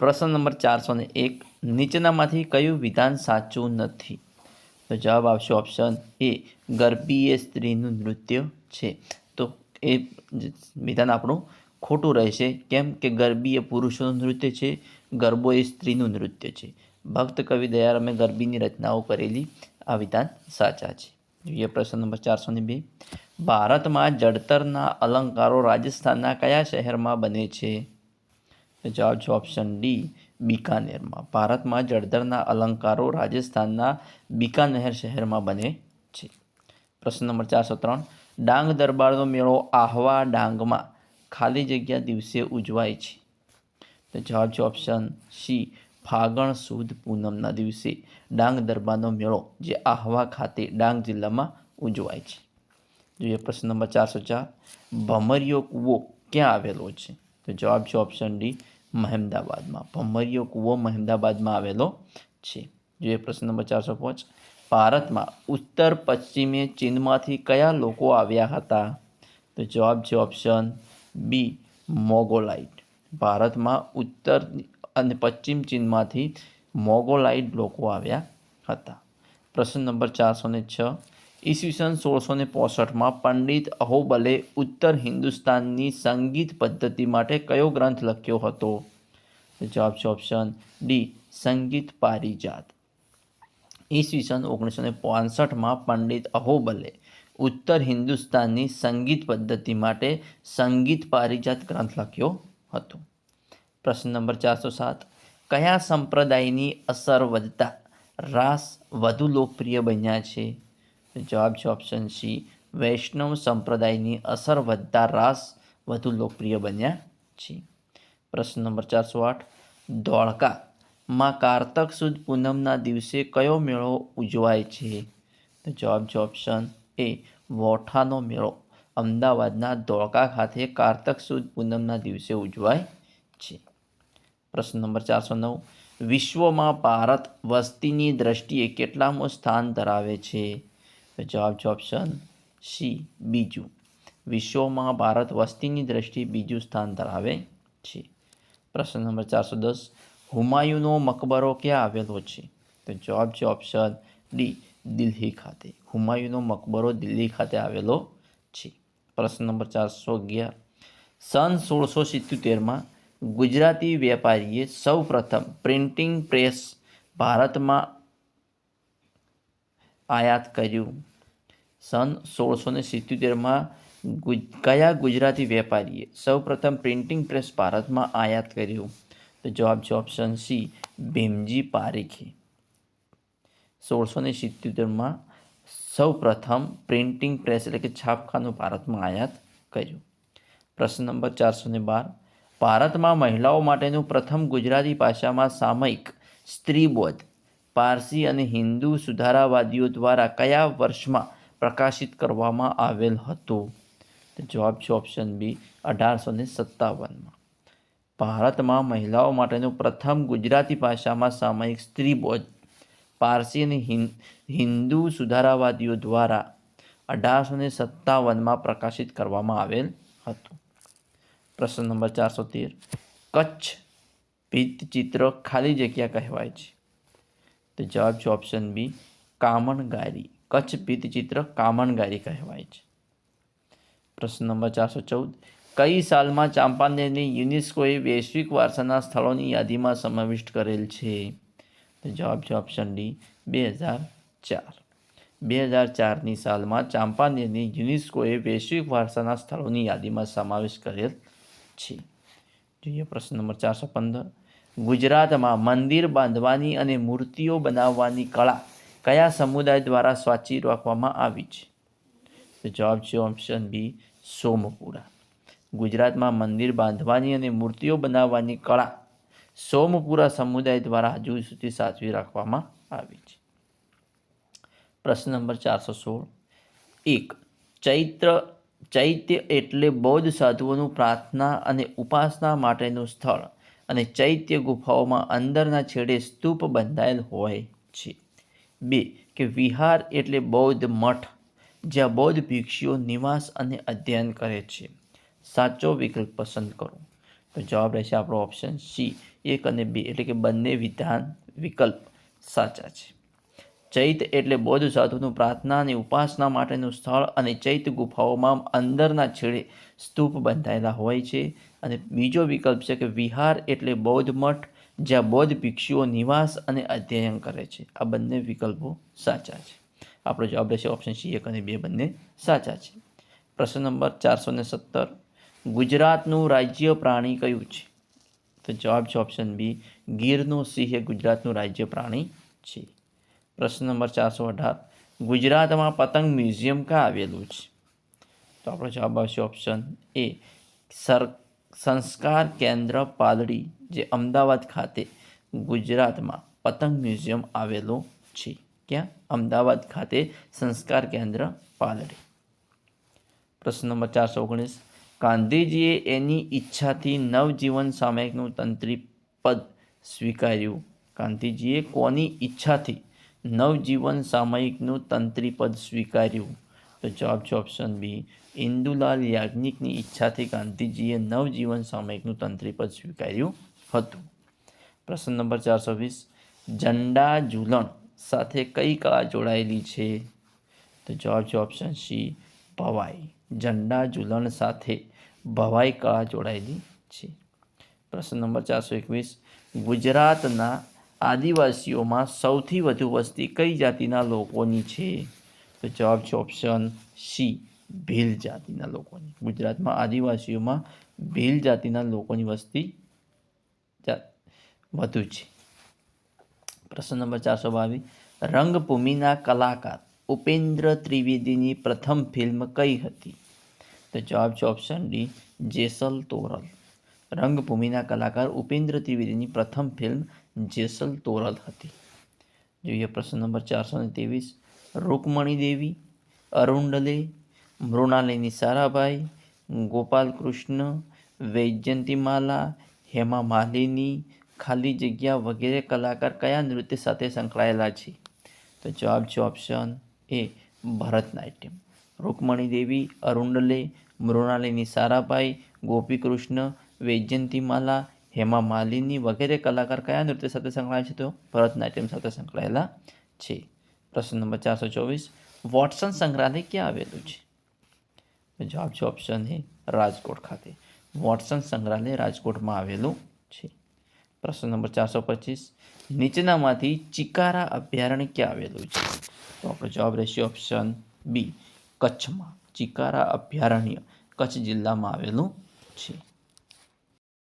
પ્રશ્ન નંબર ચારસો ને એક, નીચેનામાંથી કયું વિધાન સાચું નથી? તો જવાબ આવશે ઓપ્શન એ ગરબી એ સ્ત્રીનું નૃત્ય છે. તો એ વિધાન આપણું ખોટું રહેશે. કેમ કે ગરબી એ પુરુષોનું નૃત્ય છે ગરબો એ સ્ત્રીનું નૃત્ય છે. ભક્ત કવિ દયારામે ગરબીની રચનાઓ કરેલી આ વિધાન સાચા છે. જોઈએ પ્રશ્ન નંબર ચારસો ને બે. ભારતમાં જડતરના અલંકારો રાજસ્થાનના કયા શહેરમાં બને છે? જવાબ છે ઓપ્શન ડી બિકાનેરમાં. ભારતમાં જળધરના અલંકારો રાજસ્થાનના બિકાનેર શહેરમાં બને છે. પ્રશ્ન નંબર ચારસો ત્રણ, ડાંગ દરબારનો મેળો આહવા ડાંગમાં ખાલી જગ્યા દિવસે ઉજવાય છે. તો જવાબ છે ઓપ્શન સી ફાગણ સુદ પૂનમના દિવસે ડાંગ દરબારનો મેળો જે આહવા ખાતે ડાંગ જિલ્લામાં ઉજવાય છે. જોઈએ પ્રશ્ન નંબર ચારસો ચાર, ભમરિયો કૂવો ક્યાં આવેલો છે? તો જવાબ છે ઓપ્શન ડી મહેમદાબાદમાં. ભમરિયો કૂવો મહેમદાબાદમાં આવેલો છે. જોઈએ પ્રશ્ન નંબર ચારસો પાંચ. ભારતમાં ઉત્તર પશ્ચિમે ચીનમાંથી કયા લોકો આવ્યા હતા? તો જવાબ છે ઓપ્શન બી, મોગોલાઇટ. ભારતમાં ઉત્તર અને પશ્ચિમ ચીનમાંથી મોગોલાઇટ લોકો આવ્યા હતા. પ્રશ્ન નંબર ચારસો ને છ. ઈસવીસન સોળસો ને પોસઠમાં પંડિત અહોબલે ઉત્તર હિન્દુસ્તાનની સંગીત પદ્ધતિ માટે કયો ગ્રંથ લખ્યો હતો? જવાબ છે ઓપ્શન ડી સંગીત પારિજાત. ઈસવીસન ઓગણીસો ને પાંસઠમાં પંડિત અહોબલે ઉત્તર હિન્દુસ્તાનની સંગીત પદ્ધતિ માટે સંગીત પારિજાત ગ્રંથ લખ્યો હતો. પ્રશ્ન નંબર ચારસો સાત. કયા સંપ્રદાયની અસર વધતા રાસ વધુ લોકપ્રિય બન્યા છે? જવાબ છે ઓપ્શન સી વૈષ્ણવ સંપ્રદાયની અસર વધતા રાસ વધુ લોકપ્રિય બન્યા છે. પ્રશ્ન નંબર ચારસો આઠ. ધોળકામાં કારતક સુદ પૂનમના દિવસે કયો મેળો ઉજવાય છે? તો જવાબ છે ઓપ્શન એ વોઠાનો મેળો. અમદાવાદના ધોળકા ખાતે કારતક સુદ પૂનમના દિવસે ઉજવાય છે. પ્રશ્ન નંબર ચારસો નવ. વિશ્વમાં ભારત વસ્તીની દ્રષ્ટિએ કેટલામું સ્થાન ધરાવે છે? જવાબ છે ઓપ્શન સી બીજું. વિશ્વમાં ભારત વસ્તીની દ્રષ્ટિએ બીજું સ્થાન ધરાવે છે. પ્રશ્ન નંબર ચારસો દસ, હુમાયુનો મકબરો ક્યાં આવેલો છે? તો જવાબ છે ઓપ્શન ડી દિલ્હી ખાતે. હુમાયુનો મકબરો દિલ્હી ખાતે આવેલો છે. પ્રશ્ન નંબર ચારસો અગિયાર, સન સોળસો સિત્યોતેરમાં ગુજરાતી વેપારીએ સૌ પ્રથમ પ્રિન્ટિંગ પ્રેસ ભારતમાં આયાત કર્યું. સન સોળસો ને સિત્યોતેરમાં કયા ગુજરાતી વેપારીએ સૌપ્રથમ પ્રિન્ટિંગ પ્રેસ ભારતમાં આયાત કર્યું? તો જવાબ છે ઓપ્શન સી, ભીમજી પારેખે. સોળસો ને સિત્યોતેરમાં સૌપ્રથમ પ્રિન્ટિંગ પ્રેસ એટલે કે છાપખાનું ભારતમાં આયાત કર્યું. પ્રશ્ન નંબર ચારસો ને બાર, ભારતમાં મહિલાઓ માટેનું પ્રથમ ગુજરાતી ભાષામાં સામયિક સ્ત્રીબોધ, પારસી અને હિન્દુ સુધારાવાદીઓ દ્વારા કયા વર્ષમાં પ્રકાશિત કરવામાં આવેલ હતું. જવાબ છે ઓપ્શન બી અઢારસો ને સત્તાવનમાં. ભારતમાં મહિલાઓ માટેનું પ્રથમ ગુજરાતી ભાષામાં સામયિક સ્ત્રીબોધ પારસી અને હિન- હિન્દુ સુધારાવાદીઓ દ્વારા અઢારસો ને સત્તાવનમાં પ્રકાશિત કરવામાં આવેલ હતું. પ્રશ્ન નંબર ચારસો તેર, કચ્છ ભિત્તચિત્ર ખાલી જગ્યા કહેવાય છે? તો જવાબ છે ઓપ્શન બી કામણગારી. કચ્છ ભીતચિત્ર કામણગારી કહેવાય છે. પ્રશ્ન નંબર ચારસો ચૌદ. કઈ સાલમાં ચાંપાનેરને યુનેસ્કોએ વૈશ્વિક વારસાના સ્થળોની યાદીમાં સમાવિષ્ટ કરેલ છે? તો જવાબ છે ઓપ્શન ડી, બે હજાર ચાર. બે હજાર ચારની સાલમાં ચાંપાનેરની યુનેસ્કોએ વૈશ્વિક વારસાના સ્થળોની યાદીમાં સમાવેશ કરેલ છે. જોઈએ પ્રશ્ન નંબર ચારસો પંદર. ગુજરાતમાં મંદિર બાંધવાની અને મૂર્તિઓ બનાવવાની કળા કયા સમુદાય દ્વારા સાચી રાખવામાં આવી છે? તો જવાબ છે ઓપ્શન બી સોમપુરા. ગુજરાતમાં મંદિર બાંધવાની અને મૂર્તિઓ બનાવવાની કળા સોમપુરા સમુદાય દ્વારા હજુ સુધી સાચવી રાખવામાં આવી છે. પ્રશ્ન નંબર ચારસો સોળ. એક, ચૈત્ર, ચૈત્ય એટલે બૌદ્ધ સાધુઓનું પ્રાર્થના અને ઉપાસના માટેનું સ્થળ અને ચૈત્ય ગુફાઓમાં અંદરના છેડે સ્તૂપ બંધાયેલ હોય છે. બે, કે વિહાર એટલે બૌદ્ધ મઠ, જ્યાં બૌદ્ધ ભિક્ષુઓ નિવાસ અને અધ્યયન કરે છે. સાચો વિકલ્પ પસંદ કરો. તો જવાબ રહેશે આપણો ઓપ્શન સી, એક અને બે, એટલે કે બંને વિધાન વિકલ્પ સાચા છે. ચૈત એટલે બૌદ્ધ સાધુનું પ્રાર્થના અને ઉપાસના માટેનું સ્થળ અને ચૈત ગુફાઓમાં અંદરના છેડે સ્તૂપ બંધાયેલા હોય છે. અને બીજો વિકલ્પ છે કે વિહાર એટલે બૌદ્ધ મઠ જ્યાં બૌદ્ધ ભિક્ષુઓ નિવાસ અને અધ્યયન કરે છે. આ બંને વિકલ્પો સાચા છે. આપણો જવાબ રહેશે ઓપ્શન સી એક અને બે બંને સાચા છે. પ્રશ્ન નંબર ચારસો ને સત્તર, ગુજરાતનું રાજ્ય પ્રાણી કયું છે? તો જવાબ છે ઓપ્શન બી ગીરનું સિંહ એ ગુજરાતનું રાજ્ય પ્રાણી છે. પ્રશ્ન નંબર ચારસો અઢાર, ગુજરાતમાં પતંગ મ્યુઝિયમ ક્યાં આવેલું છે? તો આપણો જવાબ આવશે ઓપ્શન એ સર, સંસ્કાર કેન્દ્ર પાલડી જે અમદાવાદ ખાતે ગુજરાતમાં પતંગ મ્યુઝિયમ આવેલું છે. ક્યાં? અમદાવાદ ખાતે સંસ્કાર કેન્દ્ર પાલડી. પ્રશ્ન નંબર ચારસો ઓગણીસ. ગાંધીજીએ એની ઈચ્છાથી નવજીવન સામયિકનું તંત્રી પદ સ્વીકાર્યું. ગાંધીજીએ કોની ઈચ્છાથી નવજીવન સામયિકનું તંત્રી પદ સ્વીકાર્યું? તો જવાબ છે ઓપ્શન બી, ઇન્દુલાલ યાજ્ઞિકની ઈચ્છાથી ગાંધીજીએ નવજીવન સામયિકનું તંત્રી પદ સ્વીકાર્યું. હતું. પ્રશ્ન નંબર ચારસો વીસ. ઝંડા ઝૂલણ સાથે કઈ કળા જોડાયેલી છે? તો જવાબ છે ઓપ્શન સી ભવાઈ. ઝંડા ઝૂલણ સાથે ભવાઈ કળા જોડાયેલી છે. પ્રશ્ન નંબર ચારસો એકવીસ. ગુજરાતના આદિવાસીઓમાં સૌથી વધુ વસ્તી કઈ જાતિના લોકોની છે? તો જવાબ છે ઓપ્શન સી ભીલ જાતિના લોકોની. ગુજરાતમાં આદિવાસીઓમાં ભીલ જાતિના લોકોની વસ્તી વધુ છે. પ્રશ્ન નંબર ચારસો બાવીસ. રંગભૂમિના કલાકાર ઉપેન્દ્ર ત્રિવેદીની પ્રથમ ફિલ્મ કઈ હતી? તો જવાબ છે ઓપ્શન ડી, જેસલ તોરલ. રંગભૂમિના કલાકાર ઉપેન્દ્ર ત્રિવેદીની પ્રથમ ફિલ્મ જેસલ તોરલ હતી. જોઈએ પ્રશ્ન નંબર ચારસો ને ત્રેવીસ. રૂકમણી દેવી અરુણડલે મૃણાલિની સારાભાઈ ગોપાલ કૃષ્ણ વૈજયંતીમાલા હેમા માલિની ખાલી જગ્યા વગેરે કલાકાર કયા નૃત્ય સાથે સંકળાયેલા છે? તો જવાબ છે option A Bharatanatyam. Rukmini Devi, Arundale, Mrinalini Sarabhai, Gopikrishna, Vyjayanthimala, Hema Malini વગેરે કલાકાર કયા નૃત્ય સાથે સંકળાયેલા છે? તો ભરતનાટ્યમ સાથે સંકળાયેલા છે. પ્રશ્ન નંબર ચારસો ચોવીસ, વોટસન સંગ્રહાલય ક્યાં આવેલું છે? જવાબ છે ઓપ્શન એ રાજકોટ ખાતે. વોટસન સંગ્રહાલય રાજકોટમાં આવેલું છે. પ્રશ્ન નંબર ચારસો પચીસ. નીચેનામાંથી ચિકારા અભયારણ્ય ક્યાં આવેલું છે? તો આપણો જવાબ રહેશે ઓપ્શન બી કચ્છમાં ચિકારા અભયારણ્ય કચ્છ જિલ્લામાં આવેલું છે.